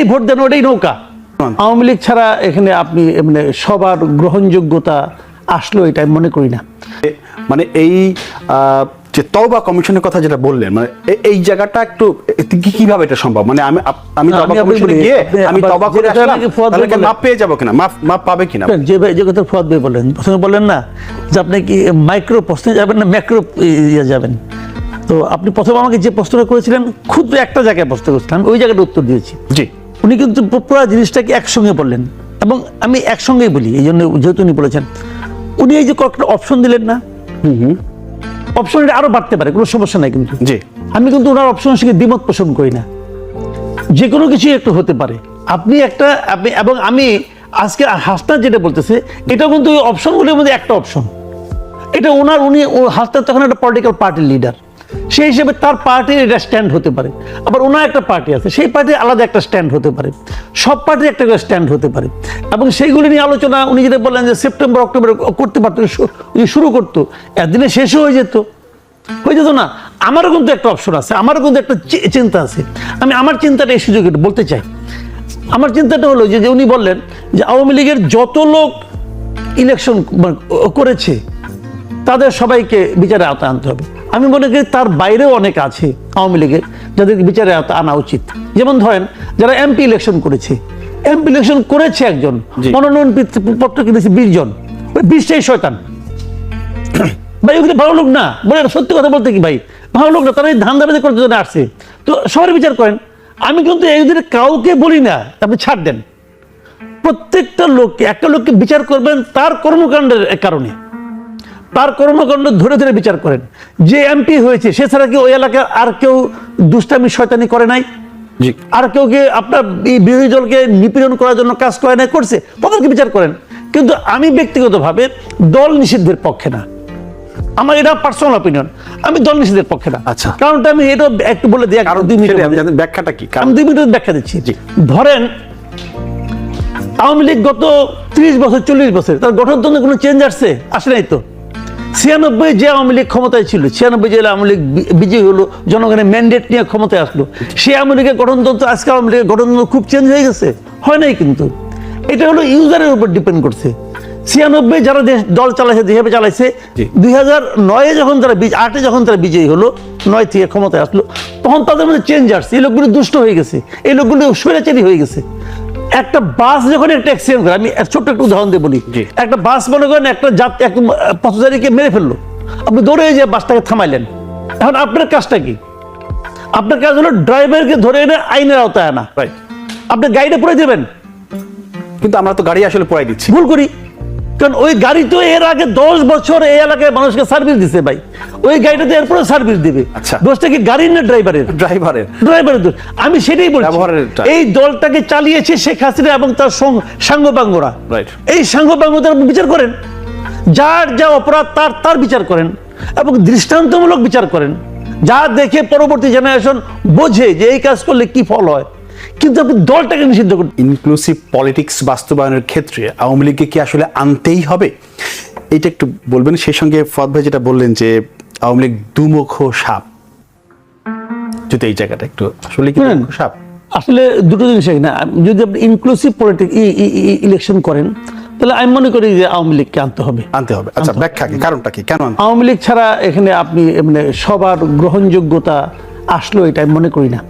এই ভোট দেন ওটাই নৌকা। আওয়ামী লীগ ছাড়া এখানে আপনি মানে সবার গ্রহণযোগ্যতা আসলো এটা আমি মনে করি না। মানে এই যে তওবা কমিশনের কথা যেটা বললেন মানে এই জায়গাটা একটু কীভাবে এটা সম্ভব? মানে আমি আমি তওবা কমিশনে গিয়ে আমি তওবা করে আসলাম তাহলে কি মাপ পেয়ে যাব কিনা? মাপ মাপ পাবে কিনা? যে যে কথা ফুয়াদ ভাই বললেন প্রথমে বললেন না যে আপনি কি মাইক্রো প্রশ্নে যাবেন না ম্যাক্রো ইয়ে যাবেন? তো আপনি প্রথমে আমাকে যে প্রশ্নটা করেছিলেন ক্ষুদ্র একটা জায়গায় প্রশ্ন করেছিলাম আমি ওই জায়গাটা উত্তর দিয়েছি। জি। উনি কিন্তু পুরো জিনিসটাকে একসঙ্গে বললেন। এবং আমি একসঙ্গেই বলি এই জন্য যেহেতু উনি বলেছেন। উনি এই যে কয়েকটা অপশন দিলেন না অপশন এটা আরও বাড়তে পারে কোনো সমস্যা নাই কিন্তু। জি। আমি কিন্তু ওনার অপশনের সঙ্গে দ্বিমত পোষণ করি না। যে কোনো কিছুই একটু হতে পারে। আপনি একটা আপনি এবং আমি আজকে হাসনা যেটা বলতেছে এটা কিন্তু ওই অপশনগুলোর মধ্যে একটা অপশন এটা ওনার উনি ও হাসনা তখন একটা পলিটিক্যাল পার্টির লিডার সেই হিসেবে তার পার্টির এটা স্ট্যান্ড হতে পারে। আবার ওনার একটা পার্টি আছে, সেই পার্টির আলাদা একটা স্ট্যান্ড হতে পারে। সব পার্টির একটা করে স্ট্যান্ড হতে পারে। এবং সেইগুলি নিয়ে আলোচনা, উনি যেটা বললেন যে সেপ্টেম্বর অক্টোবরে করতে পারতো যদি শুরু করতো। একদিনে শেষও হয়ে যেত। হয়ে যেত না। আমারও কিন্তু একটা অপশন আছে, আমারও কিন্তু একটা চিন্তা আছে। আমি আমার চিন্তাটা এই সুযোগে বলতে চাই। আমার চিন্তাটা হলো যে উনি বললেন যে, আওয়ামী লীগের যত লোক ইলেকশন করেছে, তাদের সবাইকে বিচারে আওতা আনতে হবে। আমি মনে করি তার বাইরেও অনেক আছে আওয়ামী লীগের যাদের বিচারে আনা উচিত। যেমন ধরেন যারা এমপি ইলেকশন করেছে এমপি ইলেকশন করেছে একজন। মনোনয়ন পত্র- কিনেছে বিশ জন ওই বিশটাই শয়তান। ভাই ওগুলো ভালো লোক না। বলে সত্যি কথা বলতে কি ভাই? ভালো লোক না তারা এই ধান দাবাজি করতে জন্য আসছে। তো সবার বিচার করেন আমি কিন্তু এদের কাউকে বলি না আপনি ছাড় দেন। প্রত্যেকটা লোককে একটা লোককে বিচার করবেন তার কর্মকাণ্ডের কারণে। তার কর্মকাণ্ড ধরে ধরে বিচার করেন। যে এমপি হয়েছে সে ছাড়া কি ওই এলাকায় আর কেউ দুষ্টামি শয়তানি করে নাই? আর কেউ কি আপনার এই বিরোধী দলকে নিপীড়ন করার জন্য কাজ করে নাই করছে? তাদেরকে বিচার করেন? কিন্তু আমি ব্যক্তিগতভাবে দল নিষিদ্ধের পক্ষে না। আমার এটা পার্সোনাল অপিনিয়ন আমি দল নিষেধের পক্ষে না। আচ্ছা। কারণটা আমি এটা একটু বলে দিই কারণ দুই জানি ব্যাখ্যাটা কি? আমি দুই মিনিট ব্যাখ্যা দিচ্ছি। ধরেন আওয়ামী লীগ গত ত্রিশ বছর চল্লিশ বছর তার গঠনতন্ত্রে কোনো চেঞ্জ আসছে? আসে নাই তো? ছিয়ানব্বই যে আওয়ামী লীগ ক্ষমতায় ছিল ছিয়ানব্বই যে আওয়ামী লীগ বিজয়ী হলো জনগণের ম্যান্ডেট নিয়ে ক্ষমতায় আসলো সেই আওয়ামী লীগের গঠনতন্ত্র আজকে আওয়ামী লীগের গঠনতন্ত্র খুব চেঞ্জ হয়ে গেছে। হয় নাই কিন্তু। এটা হলো ইউজারের উপর ডিপেন্ড করছে। ছিয়ানব্বই যারা দেশ দল চালাইছে যেভাবে চালাইছে দুই হাজার নয়ে যখন তারা আটে যখন তারা বিজয়ী হলো নয় থেকে ক্ষমতায় আসলো তখন তাদের মধ্যে চেঞ্জ আসছে। এই লোকগুলো দুষ্ট হয়ে গেছে। এই লোকগুলো স্বৈরাচারী হয়ে গেছে। একটা বাস যখন একটা অ্যাক্সিডেন্ট করে আমি ছোট্ট একটা উদাহরণ দিয়ে বলি। একটা বাস মনে করেন একটা যাত এক পথচারীকে মেরে ফেলল। আপনি দৌড়ে যে বাসটাকে থামাইলেন। এখন আপনার কাজটা কি? আপনার কাজ হলো ড্রাইভারকে ধরে এনে আইনের আওতায় আনা। আপনি গাড়িটা পরে দেবেন। কিন্তু আমরা তো গাড়ি আসলে পড়াই দিচ্ছি। ভুল করি। কারণ ওই গাড়ি তো এর আগে দশ বছর এই এলাকায় মানুষকে সার্ভিস দিছে ভাই। ওই গাড়িটা তো এরপরে সার্ভিস দিবে। আচ্ছা। দোষটা কি গাড়ির না ড্রাইভারের ড্রাইভারের ড্রাইভারের দোষ। আমি সেটাই বলছি। এই দলটাকে চালিয়েছে শেখ হাসিনা এবং তার সাঙ্গপাঙ্গরা. এই সাঙ্গপাঙ্গদের বিচার করেন। যার যা অপরাধ তার তার বিচার করেন এবং দৃষ্টান্তমূলক বিচার করেন। যা দেখে পরবর্তী জেনারেশন বোঝে যে এই কাজ করলে কি ফল হয়। কিন্তু আপনি দলটাকে নিষিদ্ধ করতে ইনক্লুসিভ পলিটিক্স বাস্তবায়নের ক্ষেত্রে আওয়ামী লীগকে কি আসলে আনতেই হবে? এইটা একটু বলবেন সেই সঙ্গে ফদ ভাই যেটা বললেন যে আওয়ামী লীগ দুমুখ সাপ। যদি এই জায়গাটা একটু আসলে কি সাপ? আসলে দুটো জিনিস না যদি আপনি ইনক্লুসিভ পলিটিক ইলেকশন করেন তাহলে আমি মনে করি যে আওয়ামী লীগকে আনতে হবে। আনতে হবে। আচ্ছা ব্যাখ্যা কি? কারণটা কি? কেন আওয়ামী লীগ ছাড়া এখানে আপনি মানে সবার গ্রহণযোগ্যতা আসলো এটা আমি মনে করি না।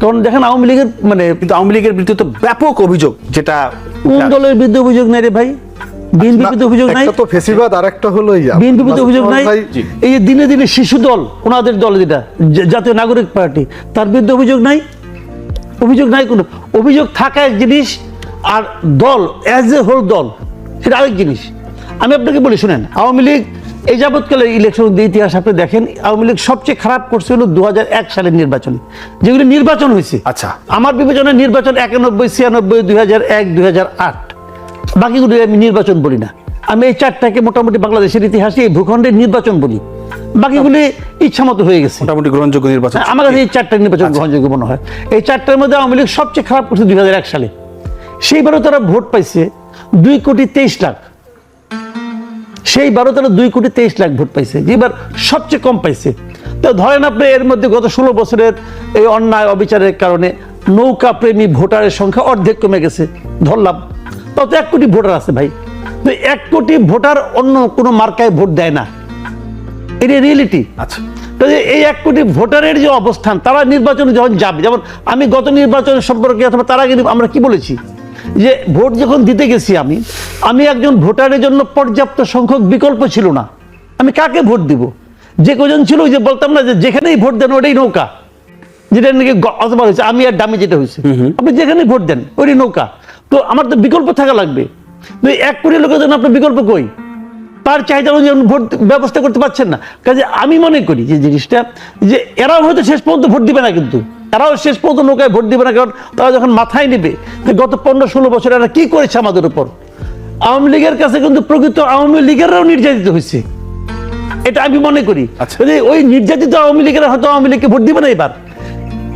কারণ দেখেন আওয়ামী লীগের মানে কিন্তু আওয়ামী লীগের বিরুদ্ধে তো ব্যাপক অভিযোগ যেটা কোন দলের বিরুদ্ধে অভিযোগ নাই রে ভাই? বিএনপির অভিযোগ নাই? তো ফেসিবাদ আর হলো অভিযোগ নাই? এই যে দিনে দিনে শিশু দল ওনাদের দল যেটা জাতীয় নাগরিক পার্টি তার বিরুদ্ধে অভিযোগ নাই? অভিযোগ নাই কোনো? অভিযোগ থাকা এক জিনিস আর দল অ্যাজ এ হোল দল সেটা আরেক জিনিস। আমি আপনাকে বলি শুনেন আওয়ামী লীগ এই যাবৎকালে ইলেকশন ইতিহাস আপনি দেখেন আওয়ামী লীগ সবচেয়ে খারাপ করছে হলো দুই হাজার এক সালের নির্বাচন। যেগুলি নির্বাচন হয়েছে আচ্ছা। আমার বিবেচনায় নির্বাচন একানব্বই ছিয়ানব্বই দুই হাজার এক দুই হাজার আট। বাকিগুলো আমি নির্বাচন বলি না। আমি এই চারটাকে মোটামুটি বাংলাদেশের ইতিহাসে এই ভূখণ্ডের নির্বাচন বলি। বাকিগুলি ইচ্ছা মতো হয়ে গেছে। মোটামুটি গ্রহণযোগ্য নির্বাচন আমার কাছে এই চারটা নির্বাচন গ্রহণযোগ্য মনে হয়। এই চারটার মধ্যে আওয়ামী লীগ সবচেয়ে খারাপ করছে দুই হাজার এক সালে। সেইবারও তারা ভোট পাইছে দুই কোটি তেইশ লাখ। সেইবারও তারা দুই কোটি তেইশ লাখ ভোট পাইছে যেবার সবচেয়ে কম পাইছে। তো ধরেন আপনি এর মধ্যে গত ষোলো বছরের এই অন্যায় অবিচারের কারণে নৌকা প্রেমী ভোটারের সংখ্যা অর্ধেক কমে গেছে ধরলাম। তাও তো এক কোটি ভোটার আছে ভাই। তো এক কোটি ভোটার অন্য কোনো মার্কায় ভোট দেয় না। এটা রিয়েলিটি আচ্ছা। কাজে এই এক কোটি ভোটারের যে অবস্থান তারা নির্বাচনে যখন যাবে যেমন আমি গত নির্বাচনের সম্পর্কে অথবা তার আগে আমরা কি বলেছি? যে ভোট যখন দিতে গেছি আমি আমি একজন ভোটারের জন্য পর্যাপ্ত সংখ্যক বিকল্প ছিল না। আমি কাকে ভোট দিব? যে কজন ছিল ওই যে বলতাম না যে যেখানেই ভোট দেন ওটাই নৌকা। যেটা নাকি অথবা হয়েছে আমি আর দামি যেটা হয়েছে। আপনি যেখানেই ভোট দেন ওইটাই নৌকা। তো আমার তো বিকল্প থাকা লাগবে। এক কোটি লোকের জন্য আপনার বিকল্প কই? তার চাহিদা অনুযায়ী ভোট ব্যবস্থা করতে পারছেন না। কাজে আমি মনে করি যে জিনিসটা যে এরাও হয়তো শেষ পর্যন্ত ভোট দিবে না কিন্তু। এরাও শেষ পর্যন্ত নৌকায় ভোট দিবে না কারণ তারা যখন মাথায় নেবে গত পনেরো ষোলো বছর এরা কি করেছে আমাদের উপর আওয়ামী লীগের কাছে কিন্তু প্রকৃত আওয়ামী লীগেররাও নির্যাতিত হয়েছে। এটা আমি মনে করি। আচ্ছা। কাজে ওই নির্যাতিত আওয়ামী লীগের হয়তো আওয়ামী লীগকে ভোট দিবে না এবার।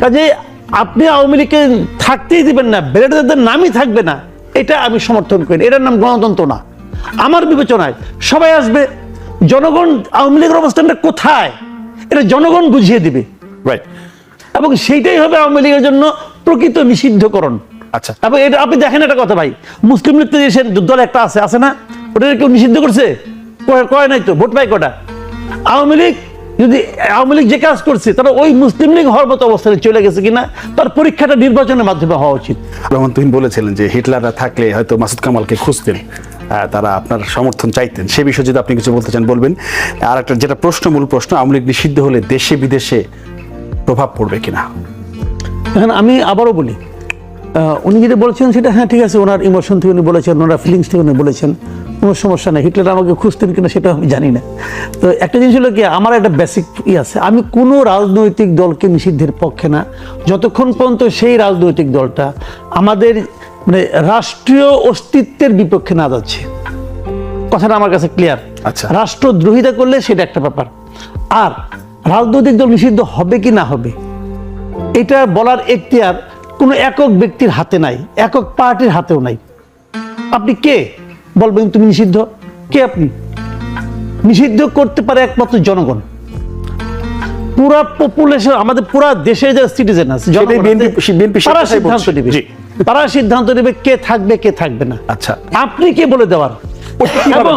কাজে আপনি আওয়ামী লীগকে থাকতেই দিবেন না বেরেটাদের নামই থাকবে না। এটা আমি সমর্থন করি এটার নাম গণতন্ত্র না। আমার বিবেচনায় সবাই আসবে জনগণ আওয়ামী লীগের অবস্থানটা কোথায়? এটা জনগণ বুঝিয়ে দিবে। রাইট এবং সেইটাই হবে আওয়ামী লীগের জন্য প্রকৃত নিষিদ্ধকরণ। আচ্ছা। এবং এটা আপনি দেখেন একটা কথা ভাই মুসলিম লীগ যে দল একটা আছে আছে না? ওটা কেউ নিষিদ্ধ করছে? কয়- কয় নাই তো? ভোট পাই কটা? আওয়ামী লীগ যদি আওয়ামী লীগ যে কাজ করছে তারা ওই মুসলিম লীগ হওয়ার মতো অবস্থানে চলে গেছে কিনা তার পরীক্ষাটা নির্বাচনের মাধ্যমে হওয়া উচিত। রহমান তুহিন বলেছিলেন যে হিটলাররা থাকলে হয়তো মাসুদ কামালকে খুঁজতেন তারা আপনার সমর্থন চাইতেন। সে বিষয়ে যদি আপনি কিছু বলতে চান বলবেন। আর একটা যেটা প্রশ্ন মূল প্রশ্ন আওয়ামী লীগ নিষিদ্ধ হলে দেশে বিদেশে প্রভাব পড়বে কিনা? এখন আমি আবারও বলি উনি যেটা বলেছেন সেটা হ্যাঁ ঠিক আছে ওনার ইমোশন থেকে উনি বলেছেন ওনার ফিলিংস থেকে উনি বলেছেন কোনো সমস্যা নেই হিটলার আমাকে খুঁজতেন কিনা সেটা আমি জানি না। তো একটা জিনিস হলো কি আমার একটা বেসিক ই আছে আমি কোনো রাজনৈতিক দলকে নিষিদ্ধের পক্ষে না যতক্ষণ পর্যন্ত সেই রাজনৈতিক দলটা আমাদের মানে রাষ্ট্রীয় অস্তিত্বের বিপক্ষে না যাচ্ছে। কথাটা আমার কাছে ক্লিয়ার আচ্ছা। রাষ্ট্রদ্রোহিতা করলে সেটা একটা ব্যাপার। আর রাজনৈতিক দল নিষিদ্ধ হবে কি না হবে? এটা বলার এখতিয়ার কোনো একক ব্যক্তির হাতে নাই একক পার্টির হাতেও নাই। আপনি কে? বলবেন তুমি নিষিদ্ধ। কে আপনি? নিষিদ্ধ করতে পারে একমাত্র জনগণ। পুরা পপুলেশন আমাদের পুরা দেশে যে সিটিজেন আছে তারা সিদ্ধান্ত নেবে। তারা সিদ্ধান্ত নেবে কে থাকবে কে থাকবে না। আচ্ছা। আপনি কে বলে দেওয়ার?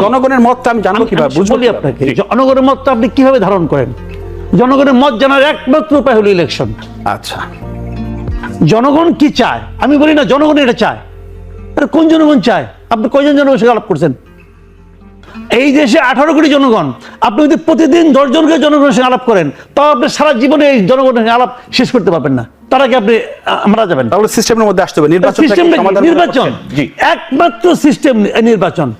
জনগণের মতটা আমি জানব কীভাবে বুঝব আপনাকে জনগণের মতটা আপনি কীভাবে ধারণ করেন? জনগণের মত জানার একমাত্র উপায় হলো ইলেকশন আচ্ছা। জনগণ কি চায়? আমি বলি না জনগণ এটা চায়। কোন জনগণ চায়? আপনি কয়জন জনগণের সঙ্গে আলাপ করছেন? এই দেশে আঠারো কোটি জনগণ আপনি যদি প্রতিদিন দশজনকে জনগণের সঙ্গে আলাপ করেন তাও আপনি সারা জীবনে এই জনগণের সঙ্গে আলাপ শেষ করতে পারবেন না। তার আগে আপনি মারা যাবেন? তাহলে সিস্টেমের মধ্যে আসতে হবে। নির্বাচন সিস্টেম নির্বাচন। জি। একমাত্র সিস্টেম নির্বাচন।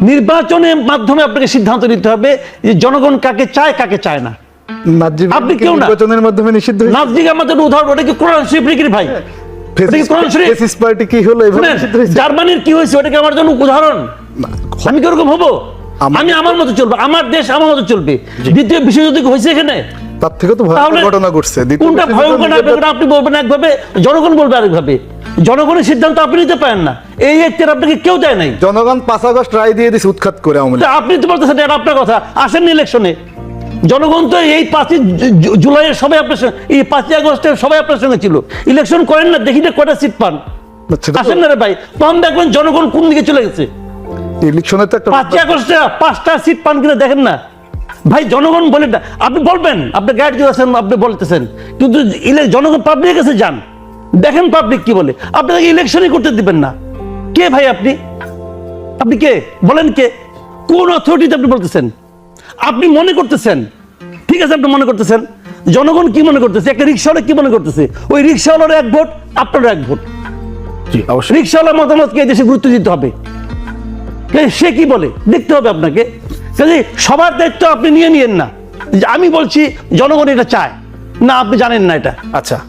নির্বাচনের মাধ্যমে আপনাকে সিদ্ধান্ত নিতে হবে যে জনগণ কাকে চায় কাকে চায় না। আপনি কেউ না। নির্বাচনের মাধ্যমে নিষিদ্ধ হয়েছে। আমাদের উদাহরণ ওটা কি কোরআন শরীফ নাকি ভাই? ওটা কি কোরআন শরীফ? ফেসিস পার্টি কি হলো এভাবে শুনেন, নিষিদ্ধ হয়েছে? জার্মানির কি হয়েছে ওটা আমার জন্য উদাহরণ? আমি কীরকম হব? আমি আমার মতো চলবো আমার দেশ আমার মতো চলবে। দ্বিতীয় বিশ্বযুদ্ধ হয়েছে এখানে? তার থেকে তো ভয়ঙ্কর ঘটনা ঘটছে। কোনটা ভয়ঙ্কর না আপনি বলবেন একভাবে? জনগণ বলবে আরেকভাবে। জনগণের সিদ্ধান্ত আপনি নিতে পারেন না। এই এখতিয়ার আপনাকে কেউ দেয় নাই। জনগণ পাঁচ আগস্ট রায় দিয়ে দিছে উৎখাত করে আপনি তো বলতেছেন এটা আপনার কথা। আসেননি ইলেকশনে। জনগণ তো এই পাঁচই জুলাইয়ের সবাই আপনার সঙ্গে এই পাঁচই আগস্টের সবাই আপনার সঙ্গে ছিল। ইলেকশন করেন না দেখি না কটা সিট পান আসেন না রে ভাই তখন দেখবেন জনগণ কোন দিকে চলে গেছে। ইলেকশনে তো একটা পাঁচই আগস্টে পাঁচটা সিট পান কিনা দেখেন না। ভাই জনগণ বলে না আপনি বলবেন আপনি গাইড আছেন আপনি বলতেছেন। কিন্তু জনগণ পাবলিকের কাছে যান। দেখেন পাবলিক কি বলে। আপনাকে ইলেকশনই করতে দিবেন না। কে ভাই আপনি? আপনি কে? বলেন কে? কোন অথরিটিতে আপনি বলতেছেন? আপনি মনে করতেছেন? ঠিক আছে আপনি মনে করতেছেন? জনগণ কি মনে করতেছে? একটা রিক্সাওয়ালা কি মনে করতেছে? ওই রিক্সাওয়ালার এক ভোট আপনার এক ভোট। রিক্সাওয়ালার মতামতকে এই দেশে গুরুত্ব দিতে হবে। সে কি বলে? দেখতে হবে আপনাকে। কাজে সবার দায়িত্ব আপনি নিয়ে নিয়েন না। আমি বলছি জনগণ এটা চায়। না আপনি জানেন না এটা। আচ্ছা।